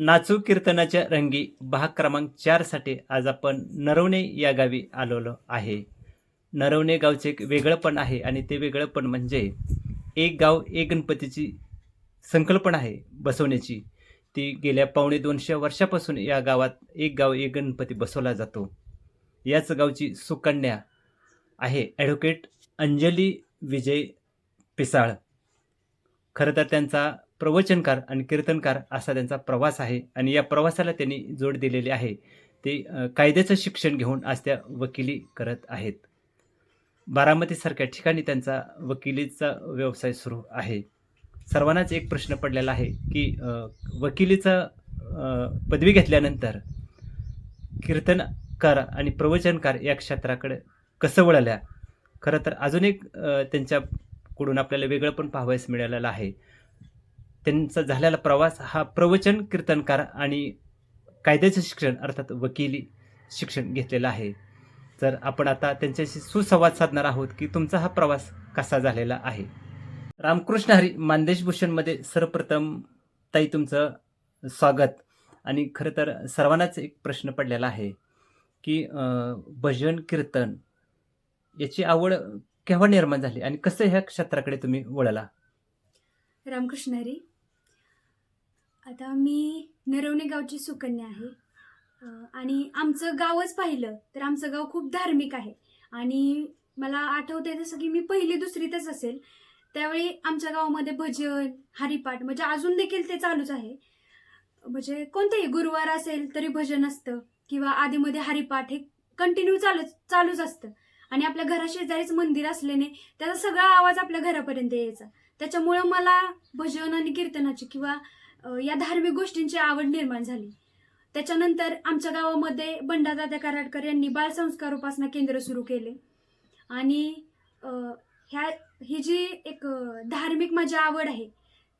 नाचू कीर्तनाच्या रंगी भाग क्रमांक चारसाठी आज आपण नरवणे या गावी आलेलो आहे. नरवणे गावचे एक वेगळंपण आहे आणि ते वेगळंपण म्हणजे एक गाव एक गणपतीची संकल्पना आहे बसवण्याची. ती गेल्या पावणे दोनशे वर्षापासून या गावात एक गाव एक गणपती बसवला जातो. याच गावची सुकन्या आहे ॲडव्होकेट अंजली विजय पिसाळ. खरं तर त्यांचा प्रवचनकार आणि कीर्तनकार असा त्यांचा प्रवास आहे. आणि या प्रवासाला त्यांनी जोड दिलेली आहे. ते कायद्याचं शिक्षण घेऊन आज त्या वकिली करत आहेत. बारामतीसारख्या ठिकाणी त्यांचा वकिलीचा व्यवसाय सुरू आहे. सर्वांनाच एक प्रश्न पडलेला आहे की वकिलीचा पदवी घेतल्यानंतर कीर्तनकार आणि प्रवचनकार या क्षेत्राकडे कसं वळल्या? खरं तर अजून एक त्यांच्याकडून आपल्याला वेगळं पण पाहावयास मिळालेलं आहे. त्यांचा झालेला प्रवास हा प्रवचन कीर्तनकार आणि कायद्याचं शिक्षण अर्थात वकिली शिक्षण घेतलेलं आहे. तर आपण आता त्यांच्याशी सुसंवाद साधणार आहोत की तुमचा हा प्रवास कसा झालेला आहे? रामकृष्ण हरी मानदेश भूषणमध्ये सर्वप्रथम ताई तुमचं स्वागत. आणि खरं तर सर्वांनाच एक प्रश्न पडलेला आहे की भजन कीर्तन याची आवड केव्हा निर्माण झाली आणि कसं ह्या क्षेत्राकडे तुम्ही वळला? रामकृष्ण हरी आता मी नरवणे गावची सुकन्या आहे. आणि आमचं गावच पाहिलं तर आमचं गाव खूप धार्मिक आहे. आणि मला आठवतंय जसं की मी पहिली दुसरीतच असेल त्यावेळी आमच्या गावामध्ये भजन हरिपाठ म्हणजे अजून देखील ते चालूच आहे. म्हणजे कोणतेही गुरुवार असेल तरी भजन असतं किंवा आधीमध्ये हरिपाठ हे कंटिन्यू चालूच चालूच असतं. आणि आपल्या घराशेजारीच मंदिर असल्याने त्याचा सगळा आवाज आपल्या घरापर्यंत यायचा. त्याच्यामुळं मला भजन आणि कीर्तनाची किंवा या धार्मिक गोष्टींची आवड निर्माण झाली. त्याच्यानंतर आमच्या गावामध्ये बंडादादा कराडकर यांनी बालसंस्कार उपासना केंद्र सुरू केले. आणि ह्या ही जी एक धार्मिक माझी आवड आहे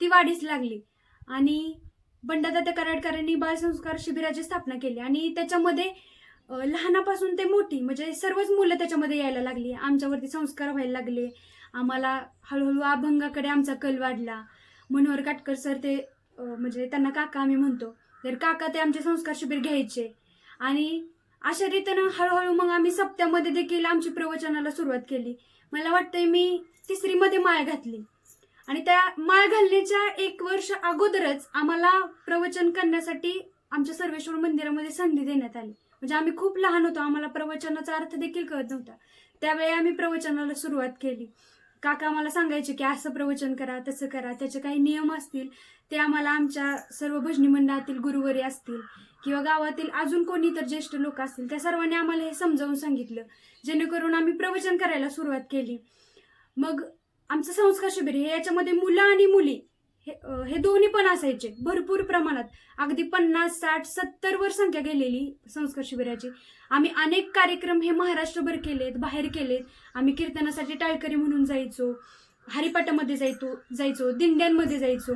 ती वाढीस लागली. आणि बंडादादा कराडकरांनी बालसंस्कार शिबिराची स्थापना केली. आणि त्याच्यामध्ये लहानापासून ते मोठी म्हणजे सर्वच मुलं त्याच्यामध्ये यायला लागली. आमच्यावरती संस्कार व्हायला लागले. आम्हाला हळूहळू अभंगाकडे आमचा कल वाढला. मनोहर काटकर सर ते म्हणजे त्यांना काका आम्ही म्हणतो. तर काका ते आमचे संस्कार शिबिर घ्यायचे. आणि अशा रीतीनं हळूहळू मग आम्ही सप्त्यामध्ये देखील आमची प्रवचनाला सुरुवात केली. मला वाटतंय मी तिसरीमध्ये माळ घातली. आणि त्या माळ घालण्याच्या एक वर्ष अगोदरच आम्हाला प्रवचन करण्यासाठी आमच्या सर्वेश्वर मंदिरामध्ये संधी देण्यात आली. म्हणजे आम्ही खूप लहान होतो आम्हाला प्रवचनाचा अर्थ देखील कळत नव्हता. त्यावेळी आम्ही प्रवचनाला सुरुवात केली. काका आम्हाला सांगायचे की असं प्रवचन करा तसं करा त्याचे काही नियम असतील ते आम्हाला आमच्या सर्व भजनी मंडळातील गुरुवरी असतील किंवा गावातील अजून कोणी तर ज्येष्ठ लोक असतील त्या सर्वांनी आम्हाला हे समजावून सांगितलं जेणेकरून आम्ही प्रवचन करायला सुरुवात केली. मग आमचं संस्कार शिबिर हे याच्यामध्ये मुलं आणि मुली हे हे दोन्ही पण असायचे भरपूर प्रमाणात. अगदी पन्नास साठ सत्तर वर संख्या गेलेली संस्कार शिबिराची. आम्ही अनेक कार्यक्रम हे महाराष्ट्रभर केलेत बाहेर केलेत. आम्ही कीर्तनासाठी टाळकरी म्हणून जायचो हरिपाटामध्ये जायचो जायचो दिंड्यांमध्ये जायचो.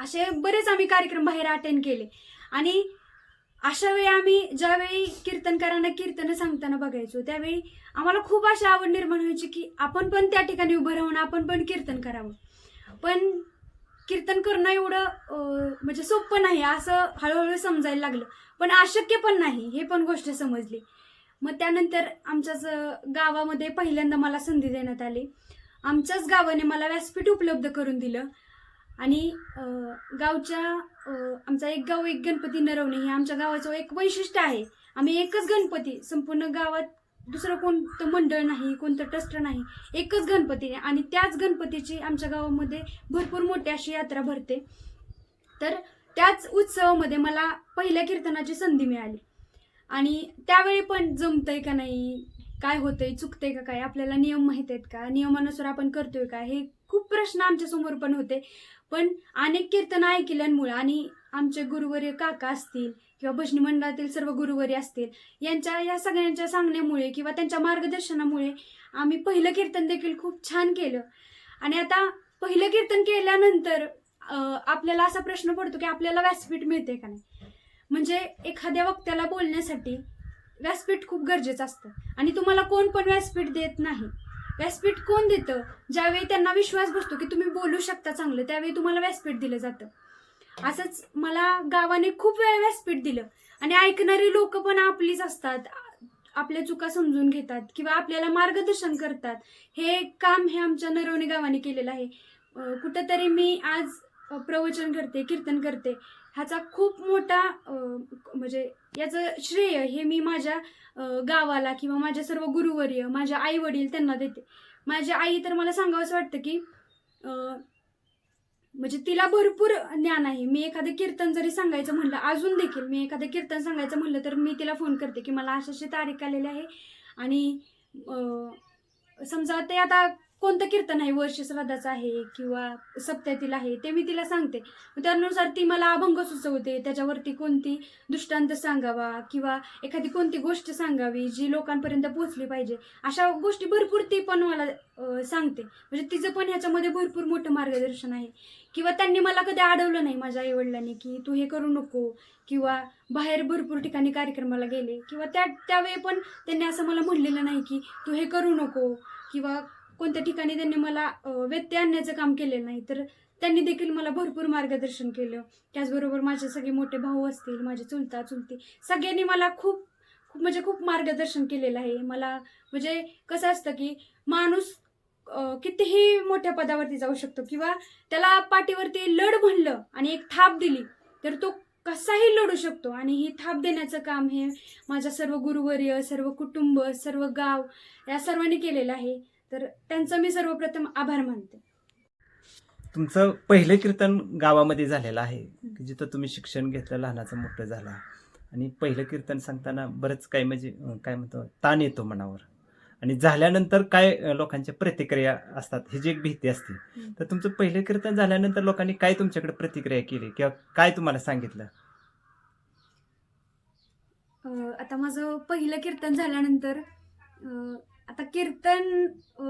असे बरेच आम्ही कार्यक्रम बाहेर अटेंड केले. आणि अशा वेळी आम्ही ज्यावेळी कीर्तनकारांना कीर्तन सांगताना बघायचो त्यावेळी आम्हाला खूप अशी आवड निर्माण व्हायची की आपण पण त्या ठिकाणी उभं राहून आपण पण कीर्तन करावं. पण कीर्तन करणं एवढं म्हणजे सोपं नाही असं हळूहळू समजायला लागलं. पण अशक्य पण नाही हे पण गोष्ट समजली. मग त्यानंतर आमच्याच गावामध्ये पहिल्यांदा मला संधी देण्यात आली. आमच्याच गावाने मला व्यासपीठ उपलब्ध करून दिलं. आणि गावच्या आमचा एक गाव एक गणपती नरवणे हे आमच्या गावाचं एक वैशिष्ट्य आहे. आम्ही एकच गणपती संपूर्ण गावात दुसरं कोणतं मंडळ नाही कोणतं ट्रस्ट नाही एकच गणपती आहे. आणि त्याच गणपतीची आमच्या गावामध्ये भरपूर मोठी अशी यात्रा भरते. तर त्याच उत्सवामध्ये मला पहिल्या कीर्तनाची संधी मिळाली. आणि त्यावेळी पण जमतंय का नाही काय होतंय चुकतंय का काय आपल्याला नियम माहीत आहेत का नियमानुसार आपण करतोय का हे खूप प्रश्न आमच्यासमोर पण होते. पण अनेक कीर्तन ऐकल्यामुळं आणि आमचे गुरुवर्य काका असतील किंवा भजनी मंडळातील सर्व गुरुवरी असतील यांच्या या सगळ्यांच्या सांगण्यामुळे किंवा त्यांच्या मार्गदर्शनामुळे आम्ही पहिलं कीर्तन देखील खूप छान केलं. आणि आता पहिलं कीर्तन केल्यानंतर आपल्याला असा प्रश्न पडतो की आपल्याला व्यासपीठ मिळते का नाही? म्हणजे एखाद्या वक्त्याला बोलण्यासाठी व्यासपीठ खूप गरजेचं असतं. आणि तुम्हाला कोण पण व्यासपीठ देत नाही. व्यासपीठ कोण देतं? ज्यावेळी त्यांना विश्वास बसतो की तुम्ही बोलू शकता चांगलं त्यावेळी तुम्हाला व्यासपीठ दिलं जातं. असंच मला गावाने खूप वेळा व्यासपीठ दिलं. आणि ऐकणारी लोक पण आपलीच असतात. आपल्या चुका समजून घेतात किंवा आपल्याला मार्गदर्शन करतात. हे काम हे आमच्या नरवणे गावाने केलेलं आहे. कुठंतरी मी आज प्रवचन करते कीर्तन करते. ह्याचा खूप मोठा म्हणजे याचं श्रेय हे मी माझ्या गावाला किंवा माझ्या सर्व गुरुवर्य माझ्या आई वडील त्यांना देते. माझी आई तर मला सांगावंसं वाटतं की म्हणजे तिला भरपूर ज्ञान आहे. मी एखादं कीर्तन जरी सांगायचं म्हणलं अजून देखील मी एखादं कीर्तन सांगायचं म्हणलं तर मी तिला फोन करते की मला अशी तारीख आलेली आहे. आणि समजा ते आता कोणतं कीर्तन आहे? वर्ष श्राद्धाचं आहे किंवा सप्त्यातील आहे? ते मी तिला सांगते. मग त्यानुसार ती मला अभंग सुचवते. त्याच्यावरती कोणती दृष्टांत सांगावा किंवा एखादी कोणती गोष्ट सांगावी जी लोकांपर्यंत पोहोचली पाहिजे? अशा गोष्टी भरपूर ती पण मला सांगते. म्हणजे तिचं पण ह्याच्यामध्ये भरपूर मोठं मार्गदर्शन आहे. किंवा त्यांनी मला कधी अडवलं नाही माझ्या आईवडिलांनी की तू हे करू नको किंवा बाहेर भरपूर ठिकाणी कार्यक्रमाला गेले. किंवा त्या त्यावेळी पण त्यांनी असं मला म्हणलेलं नाही की तू हे करू नको किंवा कोणत्या ठिकाणी त्यांनी मला व्यत्यय आणण्याचं काम केलेलं नाही तर त्यांनी देखील मला भरपूर मार्गदर्शन केलं. त्याचबरोबर माझे सगळे मोठे भाऊ असतील माझे चुलता चुलती सगळ्यांनी मला खूप खूप म्हणजे खूप मार्गदर्शन केलेलं आहे. मला म्हणजे कसं असतं की माणूस कितीही मोठ्या पदावरती जाऊ शकतो किंवा त्याला पाठीवरती लढ म्हणलं आणि एक थाप दिली तर तो कसाही लढू शकतो. आणि ही थाप देण्याचं काम हे माझ्या सर्व गुरुवर्य सर्व कुटुंब सर्व गाव या सर्वांनी केलेलं आहे. तर त्यांचं मी सर्वप्रथम आभार मानते. तुमचं पहिलं कीर्तन गावामध्ये झालेलं आहे की जिथं तुम्ही शिक्षण घेतलं लहानाचं मोठं झालं. आणि पहिलं कीर्तन सांगताना बरंच काही म्हणजे काय म्हणतो ताण येतो मनावर. आणि झाल्यानंतर काय लोकांच्या प्रतिक्रिया असतात ही जी एक भीती असते. तर तुमचं पहिलं कीर्तन झाल्यानंतर लोकांनी काय तुमच्याकडे प्रतिक्रिया केली किंवा काय तुम्हाला सांगितलं? आता माझं पहिलं कीर्तन झाल्यानंतर आता कीर्तन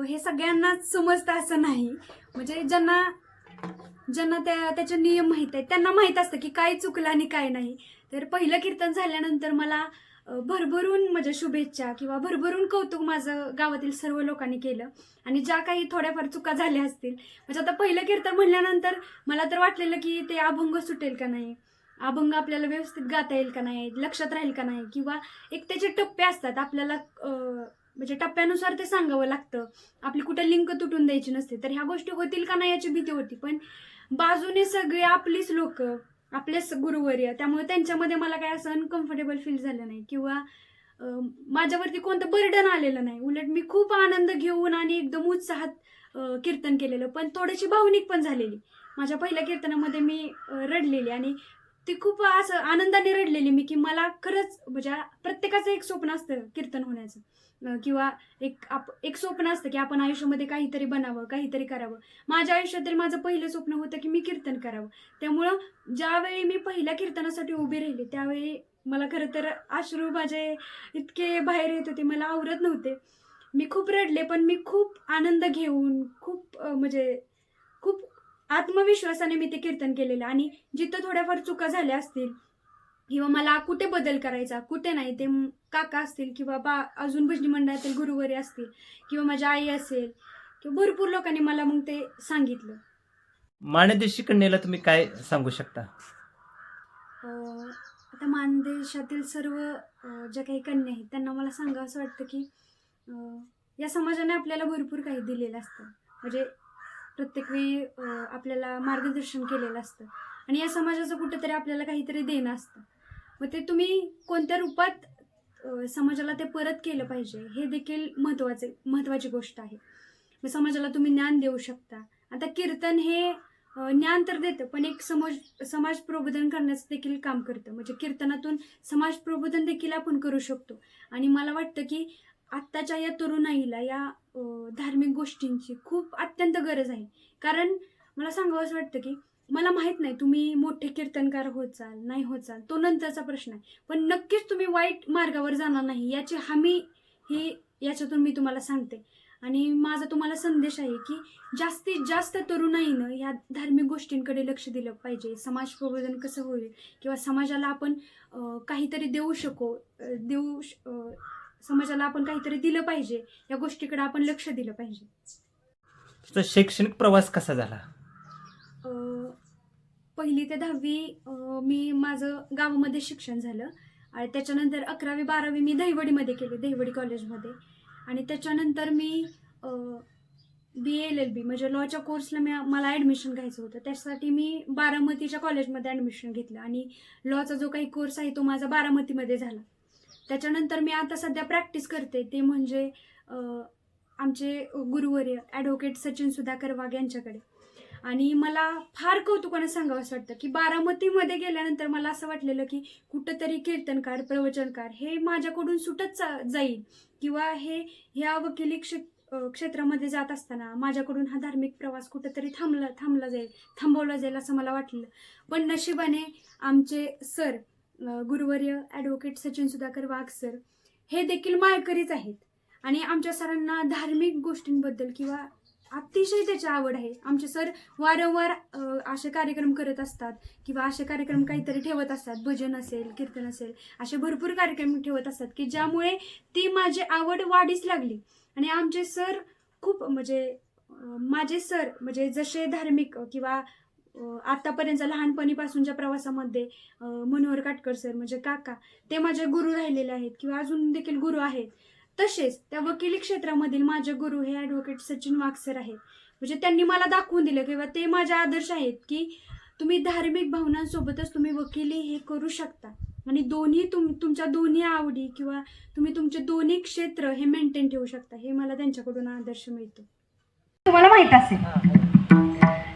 हे सगळ्यांनाच समजतं असं नाही. म्हणजे ज्यांना ज्यांना त्या त्याचे नियम माहीत आहेत त्यांना माहीत असतं की काय चुकलं आणि काय नाही. तर पहिलं कीर्तन झाल्यानंतर मला भरभरून म्हणजे शुभेच्छा किंवा भरभरून कौतुक माझं गावातील सर्व लोकांनी केलं. आणि ज्या काही थोड्याफार चुका झाल्या असतील म्हणजे आता पहिलं कीर्तन म्हणल्यानंतर मला तर वाटलेलं की ते अभंग सुटेल का नाही? अभंग आपल्याला व्यवस्थित गाता येईल का नाही? लक्षात राहील का नाही? किंवा एक त्याचे टप्पे असतात आपल्याला म्हणजे टप्प्यानुसार ते सांगावं लागतं. आपली कुठं लिंक तुटून द्यायची नसते. तर ह्या गोष्टी होतील का नाही याची भीती होती. पण बाजूने सगळे आपलीच लोक आपलेच गुरुवर्य त्यामुळे त्यांच्यामध्ये मला काय असं अनकम्फर्टेबल फील झालं नाही. किंवा माझ्यावरती कोणतं बर्डन आलेलं नाही. उलट मी खूप आनंद घेऊन आणि एकदम उत्साहात कीर्तन केलेलं. पण थोडीशी भावनिक पण झालेली. माझ्या पहिल्या कीर्तनामध्ये मी रडलेली आणि ती खूप असं आनंदाने रडलेली मी की मला खरंच म्हणजे प्रत्येकाचं एक स्वप्न असतं कीर्तन होण्याचं. किंवा एक आप एक स्वप्न असतं की आपण आयुष्यामध्ये काहीतरी बनावं काहीतरी करावं. माझ्या आयुष्यातील माझं पहिलं स्वप्न होतं की मी कीर्तन करावं. त्यामुळं ज्यावेळी मी पहिल्या कीर्तनासाठी उभी राहिली त्यावेळी मला खरं तर अश्रू माझे इतके बाहेर येत होते मला आवरत नव्हते. मी खूप रडले पण मी खूप आनंद घेऊन खूप म्हणजे खूप आत्मविश्वासाने मी ते कीर्तन केलेलं. आणि जिथं थोड्याफार चुका झाल्या असतील किंवा मला कुठे बदल करायचा कुठे नाही ते काका असतील किंवा बा अजून भजनी मंडळातील गुरुवारी असतील किंवा माझी आई असेल किंवा भरपूर लोकांनी मला मग ते सांगितलं. माणदेशी कन्येला तुम्ही काय सांगू शकता? अं, आता मानदेशातील सर्व अं, ज्या काही कन्या आहेत त्यांना मला सांगा असं वाटतं की अं, या समाजाने आपल्याला भरपूर काही दिलेलं असतं. म्हणजे प्रत्येक वेळी अं, आपल्याला मार्गदर्शन केलेलं असतं. आणि या समाजाचं कुठंतरी आपल्याला काहीतरी देणं असतं. मग ते तुम्ही कोणत्या रूपात समाजाला ते परत केलं पाहिजे हे देखील महत्त्वाचे महत्त्वाची गोष्ट आहे. मग समाजाला तुम्ही ज्ञान देऊ शकता. आता कीर्तन हे ज्ञान तर देतं पण एक समाज समाज प्रबोधन करण्याचं देखील काम करतं. म्हणजे कीर्तनातून समाज प्रबोधन देखील आपण करू शकतो. आणि मला वाटतं की आत्ताच्या या तरुणाईला या धार्मिक गोष्टींची खूप अत्यंत गरज आहे. कारण मला सांगावं असं वाटतं की मला माहीत नाही तुम्ही मोठे कीर्तनकार होत चाल नाही होत चाल तो नंतरचा प्रश्न आहे. पण नक्कीच तुम्ही वाईट मार्गावर जाणार नाही याची हमी ही याच्यातून मी तुम्हाला सांगते. आणि माझा तुम्हाला संदेश आहे की जास्तीत जास्त तरुणाईनं ह्या धार्मिक गोष्टींकडे लक्ष दिलं पाहिजे. समाज प्रबोधन कसं होईल किंवा समाजाला आपण काहीतरी देऊ शकू देऊ समाजाला आपण काहीतरी दिलं पाहिजे या गोष्टीकडे आपण लक्ष दिलं पाहिजे. तुझा शैक्षणिक प्रवास कसा झाला? पहिली ते दहावी मी माझं गावामध्ये शिक्षण झालं. आणि त्याच्यानंतर अकरावी बारावी मी दहिवडीमध्ये केली दहिवडी कॉलेजमध्ये. आणि त्याच्यानंतर मी बी एल एल बी म्हणजे लॉच्या कोर्सला मी मला ॲडमिशन घ्यायचं होतं. त्यासाठी मी बारामतीच्या कॉलेजमध्ये ॲडमिशन घेतलं. आणि लॉचा जो काही कोर्स आहे तो माझा बारामतीमध्ये झाला. त्याच्यानंतर मी आता सध्या प्रॅक्टिस करते. ते म्हणजे आमचे गुरुवर्य ॲडव्होकेट सचिन सुधाकर वाघ यांच्याकडे. आणि मला फार कौतुकानं सांगावं असं वाटतं की बारामतीमध्ये गेल्यानंतर मला असं वाटलेलं की कुठंतरी कीर्तनकार प्रवचनकार हे माझ्याकडून सुटत चा- जाईल. किंवा हे ह्या वकिली क्षे क्षेत्रामध्ये जात असताना माझ्याकडून हा धार्मिक प्रवास कुठंतरी थांबला थांबला जाईल थांबवला जाईल असं मला वाटलं. पण नशिबाने आमचे सर गुरुवर्य ॲडव्होकेट सचिन सुधाकर वाघ सर हे देखील माळकरीच आहेत. आणि आमच्या सरांना धार्मिक गोष्टींबद्दल किंवा अतिशय त्याची आवड आहे. आमचे सर वारंवार असे कार्यक्रम करत असतात किंवा असे कार्यक्रम काहीतरी ठेवत असतात. भजन असेल कीर्तन असेल असे भरपूर कार्यक्रम ठेवत असतात की ज्यामुळे ती माझी आवड वाढीस लागली. आणि आमचे सर खूप म्हणजे माझे सर म्हणजे जसे धार्मिक किंवा अ, आतापर्यंत लहानपणीपासूनच्या प्रवासामध्ये मनोहर काटकर सर म्हणजे काका ते माझे गुरु राहिलेले आहेत किंवा अजून देखील गुरु आहेत. तसेच त्या वकिली क्षेत्रामधील माझे गुरु हे ॲडव्होकेट सचिन वाघ सर आहेत. म्हणजे त्यांनी मला दाखवून दिलं किंवा ते माझे आदर्श आहेत की तुम्ही धार्मिक भावनांसोबतच तुम्ही वकिली हे करू शकता. आणि दोन्ही तुम तुमच्या दोन्ही आवडी किंवा तुम्ही तुमचे दोन्ही क्षेत्र हे मेंटेन ठेवू शकता हे मला त्यांच्याकडून आदर्श मिळतो. तुम्हाला माहीत असेल.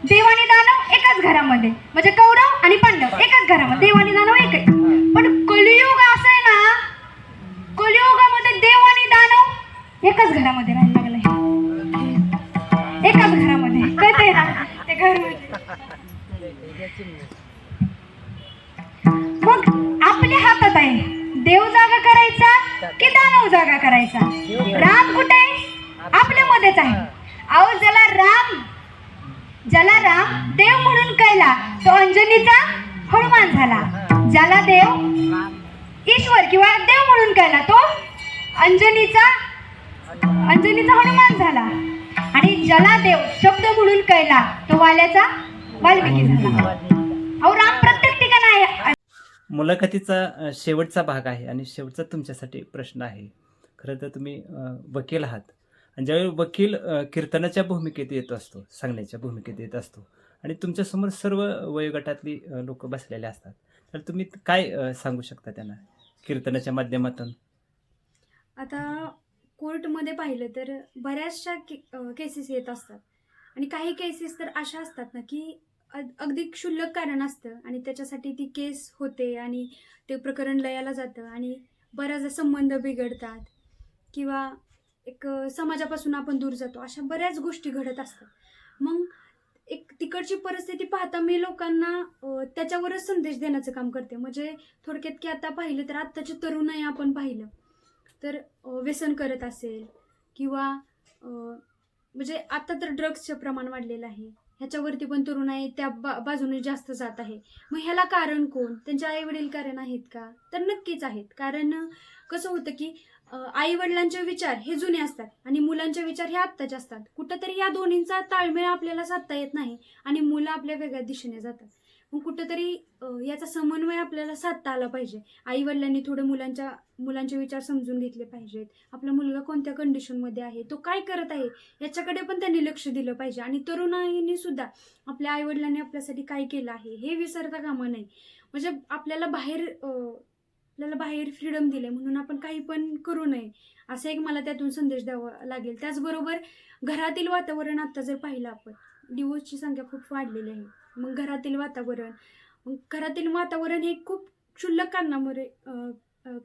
देव आणि दानव एकाच घरामध्ये. म्हणजे कौरव आणि पांडव एकाच घरामध्ये. देव आणि दानव एक आहे पण कलियुग असं आहे ना कलियुगामध्ये देव आणि दानव एकाच घरामध्ये राहायला लागलाय. एकाच घरामध्ये. कळतंय ना ते घर मग आपल्या हातात आहे. देव जागा करायचा की दानव जागा करायचा? राम कुठे? आहे आपल्यामध्येच आहे. अहो ज्याला राम ज्याला राम देव म्हणून कळला तो अंजनीचा हनुमान झाला. ज्याला देव ईश्वर किंवा देव म्हणून कळला तो अंजनीचा अंजनीचा हनुमान झाला आणि ज्याला देव शब्द म्हणून कळला. तो वाल्याचा वाल्मिकी झाला. अहो राम प्रत्येक ठिकाणी आहे. मुलाखतीचा शेवटचा भाग आहे आणि शेवटचा तुमच्यासाठी प्रश्न आहे. खरं तर तुम्ही वकील आहात. आणि ज्यावेळी वकील कीर्तनाच्या भूमिकेत येत असतो सांगण्याच्या भूमिकेत येत असतो आणि तुमच्यासमोर सर्व वयोगटातली लोक बसलेले असतात तर तुम्ही काय सांगू शकता त्यांना कीर्तनाच्या माध्यमातून? आता कोर्टमध्ये पाहिलं तर बऱ्याचशा केसेस येत असतात. आणि काही केसेस तर अशा असतात ना की अग- अगदी क्षुल्लक कारण असतं आणि त्याच्यासाठी ती केस होते आणि ते प्रकरण लयाला जातं आणि बऱ्याचदा संबंध बिघडतात किंवा एक समाजापासून आपण दूर जातो. अशा बऱ्याच गोष्टी घडत असतात. मग एक तिकडची परिस्थिती पाहता मी लोकांना त्याच्यावरच संदेश देण्याचं काम करते. म्हणजे थोडक्यात की आता पाहिलं तर आत्ताची तरुणाई आपण पाहिलं. तर व्यसन करत असेल किंवा म्हणजे आता तर ड्रग्सचं प्रमाण वाढलेलं आहे. ह्याच्यावरती पण तरुण आहे त्या बा बाजूने जास्त जात आहे. मग ह्याला कारण कोण? त्यांचे आई वडील कारण आहेत का? तर नक्कीच आहेत. कारण कसं होतं की आई वडिलांचे विचार हे जुने असतात आणि मुलांचे विचार हे आत्ताचे असतात. कुठंतरी या दोन्हींचा ताळमेळ आपल्याला साधता येत नाही आणि मुलं आपल्या वेगळ्या दिशेने जातात. मग कुठंतरी याचा समन्वय आपल्याला साधता आला पाहिजे. आई वडिलांनी थोडं मुलांच्या मुलांचे विचार समजून घेतले पाहिजेत. आपला मुलगा कोणत्या कंडिशनमध्ये आहे? तो काय करत आहे? याच्याकडे पण त्यांनी लक्ष दिलं पाहिजे. आणि तरुणाईने सुद्धा आपल्या आई वडिलांनी आपल्यासाठी काय केलं आहे? हे विसरता कामा नाही म्हणजे आपल्याला बाहेर आपल्याला बाहेर फ्रीडम दिले म्हणून आपण काही पण करू नये. असं एक मला त्यातून संदेश द्यावा लागेल. त्याचबरोबर घरातील वातावरण आता जर पाहिलं आपण डिवोर्सची संख्या खूप वाढलेली आहे. मग घरातील वातावरण. मग घरातील वातावरण हे खूप क्षुल्लक कारणामुळे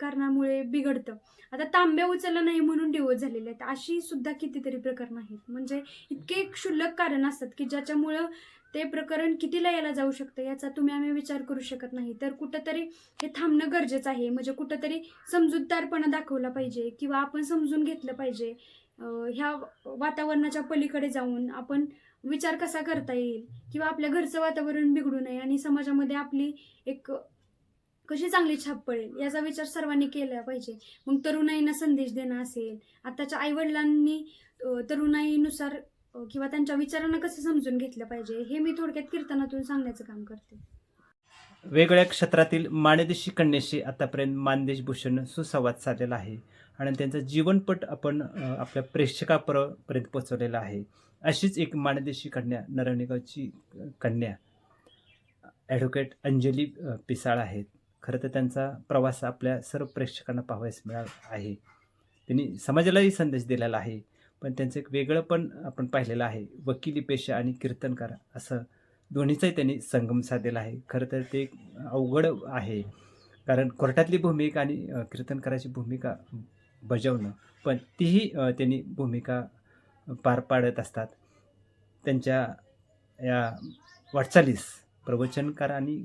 कारणामुळे बिघडतं. आता तांब्या उचललं नाही म्हणून डिवोर्स झालेले आहेत. अशी सुद्धा कितीतरी प्रकरण आहेत. म्हणजे इतके क्षुल्लक कारण असतात की ज्याच्यामुळं ते प्रकरण कितीला यायला जाऊ शकतं याचा तुम्ही आम्ही विचार करू शकत नाही. तर कुठंतरी हे थांबणं गरजेचं आहे. म्हणजे कुठंतरी समजूतदारपणा दाखवला पाहिजे किंवा आपण समजून घेतलं पाहिजे. ह्या वातावरणाच्या पलीकडे जाऊन आपण विचार कसा करता येईल? किंवा आपल्या घरचं वातावरण बिघडू नये आणि समाजामध्ये आपली एक कशी चांगली छाप पडेल याचा विचार सर्वांनी केला पाहिजे. मग तरुणाईंना संदेश देणं असेल आताच्या आईवडिलांनी तरुणाईनुसार किंवा त्यांच्या विचारांना कसं समजून घेतलं पाहिजे हे मी थोडक्यात कीर्तनातून सांगण्याचं काम करते. वेगवेगळ्या क्षेत्रातील माणदेशी कन्याशी आतापर्यंत मानदेश भूषण सुसंवाद साधलेला आहे. आणि त्यांचं जीवनपट आपण आपल्या प्रेक्षकापर्यंत पोहोचवलेला आहे. अशीच एक माणदेशी कन्या नरवणेगावची कन्या ॲडव्होकेट अंजली पिसाळ आहेत. खरं तर त्यांचा प्रवास आपल्या सर्व प्रेक्षकांना पाहावयास मिळाला आहे. त्यांनी समाजालाही संदेश दिलेला आहे. पण त्यांचं एक वेगळं पण आपण पाहिलेलं आहे वकिली पेशा आणि कीर्तनकार असं दोन्हीचाही त्यांनी संगम साधलेला आहे. खरं तर ते एक अवघड आहे. कारण कोर्टातली भूमिका आणि कीर्तनकाराची भूमिका बजावणं पण तीही त्यांनी भूमिका पार पाडत असतात. त्यांच्या या वाटचालीस प्रवचनकार आणि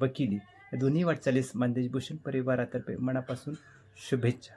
वकिली या दोन्ही वाटचालीस मानदेशभूषण परिवारातर्फे मनापासून शुभेच्छा.